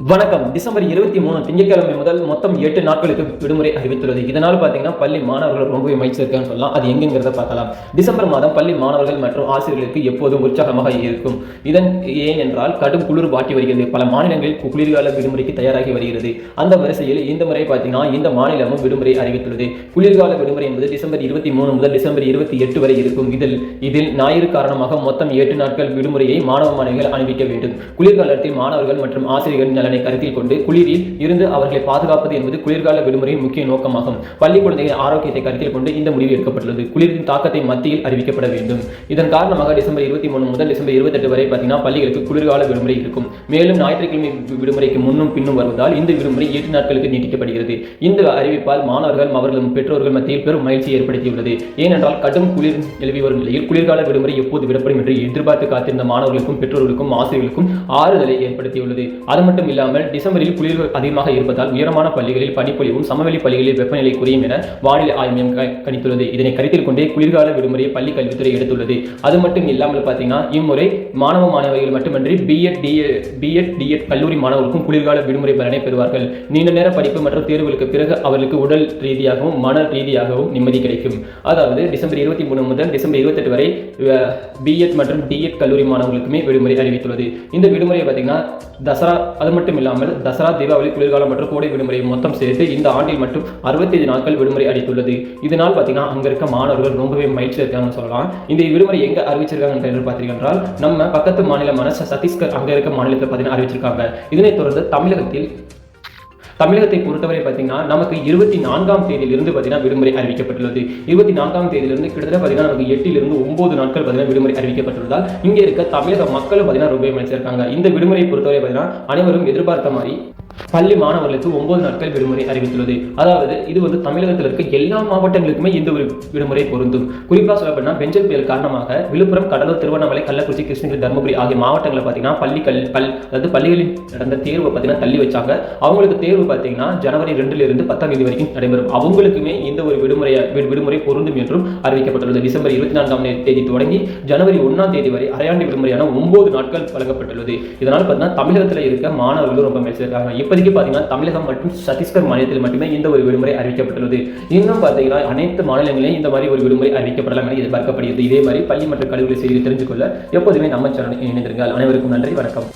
வணக்கம். டிசம்பர் இருபத்தி மூணு திங்கட்கிழமை முதல் மொத்தம் எட்டு நாட்களுக்கு விடுமுறை அறிவித்துள்ளது. இதனால் பார்த்தீங்கன்னா பள்ளி மாணவர்கள் ரொம்பவே மகிழ்ச்சி இருக்கான்னு சொல்லலாம். அது எங்கெங்கிறத பார்க்கலாம். டிசம்பர் மாதம் பள்ளி மாணவர்கள் மற்றும் ஆசிரியர்களுக்கு எப்போதும் உற்சாகமாக இருக்கும். இதன் ஏன் என்றால் கடும் குளிர் வாட்டி வருகிறது. பல மாநிலங்களில் குளிர்கால விடுமுறைக்கு தயாராகி வருகிறது. அந்த வரிசையில் இந்த முறை பார்த்தீங்கன்னா இந்த மாநிலமும் விடுமுறை அறிவித்துள்ளது. குளிர்கால விடுமுறை என்பது டிசம்பர் இருபத்தி மூணு முதல் டிசம்பர் இருபத்தி எட்டு வரை இருக்கும். இதில் இதில் ஞாயிறு காரணமாக மொத்தம் எட்டு நாட்கள் விடுமுறையை மாணவ மாணவிகள் அணிவிக்க வேண்டும். குளிர்காலத்தில் மாணவர்கள் மற்றும் ஆசிரியர்கள் நலனை கருத்தில் கொண்டு குளிரில் இருந்து அவர்களை பாதுகாப்பது என்பது குளிர்கால விடுமுறையின் முக்கிய நோக்கமாகும். பள்ளி குழந்தைகளின் ஆரோக்கியத்தை கருத்தில் கொண்டு இந்த முடிவு எடுக்கப்பட்டுள்ளது. குளிரின் தாக்கத்தை மத்தியில் அறிவிக்கப்பட வேண்டும். இதன் காரணமாக டிசம்பர் இருபத்தி மூணு முதல் டிசம்பர் இருபத்தெட்டு வரை பார்த்தீங்கன்னா பள்ளிகளுக்கு குளிர்கால விடுமுறை இருக்கும். மேலும் ஞாயிற்றுக்கிழமை விடுமுறைக்கு முன்னும் பின்னும் வருவதால் இந்த விடுமுறை எட்டு நாட்களுக்கு நீட்டிக்கப்படுகிறது. இந்த அறிவிப்பால் மாணவர்கள் அவர்களும் பெற்றோர்கள் மத்தியில் பெரும் மகிழ்ச்சி ஏற்படுத்தியுள்ளது. ஏனென்றால் கடும் குளிர் நிலவி வரும் நிலையில் குளிர்கால விடுமுறை எப்போது விடப்படும் என்று எதிர்பார்த்து காத்திருந்த மாணவர்களுக்கும் பெற்றோர்களுக்கும் ஆசிரியர்களுக்கும் ஆறுதலை ஏற்படுத்தியுள்ளது. அது மட்டும் இல்லாமல் டிசம்பரில் குளிர் அதிகமாக இருப்பதால் உயரமான பள்ளிகளில் பனிப்பொழிவும் சமவெளி பள்ளிகளில் வெப்பநிலை குறையும் என வானிலை ஆய்வு மையம் கணித்துள்ளது. இதனை கருத்தில் கொண்டே குளிர்கால விடுமுறையை பள்ளி கல்வித்துறை எடுத்துள்ளது. அது மட்டும் இல்லாமல் பார்த்தீங்கன்னா இம்முறை மாணவ மாணவிகள் மட்டுமின்றி பிஎட் டிஎட் பிஎட் டிஎட் கல்லூரி மாணவர்களுக்கும் குளிர்கால விடுமுறை பலனை பெறுவார்கள். நீண்ட நேர படிப்பு மற்றும் தேர்வுகளுக்கு பிறகு அவர்களுக்கு உடல் ரீதியாகவும் மன ரீதியாகவும் நிம்மதி கிடைக்கும். அதாவது டிசம்பர் இருபத்தி மூணு முதல் டிசம்பர் இருபத்தெட்டு வரை பிஎட் மற்றும் டிஎட் கல்லூரி மாணவர்களுக்குமே விடுமுறை அறிவித்துள்ளது. இந்த விடுமுறையை பார்த்தீங்கன்னா தசரா அது மட்டும் இல்லாமல் தசரா தீபாவளி குளிர்காலம் மற்றும் கோடை விடுமுறை மொத்தம் சேர்த்து இந்த ஆண்டில் மட்டும் அறுபத்தைந்து நாட்கள் விடுமுறை அளித்துள்ளது. இதனால் பார்த்தீங்கன்னா அங்க இருக்க மாணவர்கள் ரொம்பவே மகிழ்ச்சி இருக்காங்கன்னு சொல்லலாம். இந்த விடுமுறை எங்க அறிவிச்சிருக்காங்க என்று பார்த்தீங்கன்னா என்றால் நம்ம பக்கத்து மாநிலமான சத்தீஸ்கர் அங்க இருக்க மாநிலத்தில் பார்த்தீங்கன்னா அறிவிச்சிருக்காங்க. இதனைத் தொடர்ந்து தமிழகத்தில் தமிழகத்தை பொறுத்தவரை பார்த்தீங்கன்னா நமக்கு இருபத்தி நான்காம் தேதியிலிருந்து பார்த்தீங்கன்னா விடுமுறை அறிவிக்கப்பட்டுள்ளது. இருபத்தி நான்காம் தேதியிலிருந்து கிட்டத்தட்ட பார்த்தீங்கன்னா நமக்கு எட்டிலிருந்து ஒன்பது நாட்கள் பார்த்தீங்கன்னா விடுமுறை அறிவிக்கப்பட்டுள்ளதால் இங்கே இருக்க தமிழக மக்களும் பார்த்தீங்கன்னா ரொம்ப மகிழ்ச்சியிருக்காங்க இந்த விடுமுறை பொறுத்தவரை பார்த்தீங்கன்னா அனைவரும் எதிர்பார்த்த மாதிரி பள்ளி மாணவர்களுக்கு ஒன்பது நாட்கள் விடுமுறை அறிவித்துள்ளது. அதாவது இது வந்து தமிழகத்தில் இருக்க எல்லா மாவட்டங்களுக்குமே இந்த ஒரு விடுமுறை பொருந்தும். குறிப்பாக சொல்ல பெஞ்சல் புயல் காரணமாக விழுப்புரம் கடலூர் திருவண்ணாமலை கள்ளக்குறிச்சி கிருஷ்ணகிரி தருமபுரி ஆகிய மாவட்டங்களில் பார்த்தீங்கன்னா பள்ளி கல் பல் அதாவது பள்ளிகளில் நடந்த தேர்வை பார்த்தீங்கன்னா தள்ளி வச்சாங்க. அவங்களுக்கு தேர்வு பார்த்தீங்கன்னா ஜனவரி ரெண்டுலேருந்து பத்தாம் தேதி வரைக்கும் நடைபெறும். அவங்களுக்குமே இந்த ஒரு விடுமுறை விடுமுறை பொருந்தும் என்றும் அறிவிக்கப்பட்டுள்ளது. டிசம்பர் இருபத்தி நான்காம் தேதி தொடங்கி ஜனவரி ஒன்றாம் தேதி வரை அரையாண்டு விடுமுறையான ஒன்பது நாட்கள் வழங்கப்பட்டுள்ளது. இதனால் பார்த்தீங்கன்னா தமிழகத்தில் இருக்க மாணவர்களும் ரொம்ப மெச்சிருக்காங்க இப்போதைக்கு பார்த்தீங்கன்னா தமிழகம் மற்றும் சத்தீஸ்கர் மாநிலத்தில் மட்டுமே இந்த ஒரு விடுமுறை அறிவிக்கப்பட்டுள்ளது. இன்னும் பார்த்தீங்கன்னா அனைத்து மாநிலங்களிலும் இந்த மாதிரி ஒரு விடுமுறை அறிவிக்கப்படலாம் என எதிர்பார்க்கப்படுகிறது. இதே மாதிரி பள்ளி மற்றும் கல்லூரி செய்தி தெரிஞ்சுக்கொள்ள எப்போதுமே நம்ம சேனல் இணைந்திருங்கள். அனைவருக்கும் நன்றி. வணக்கம்.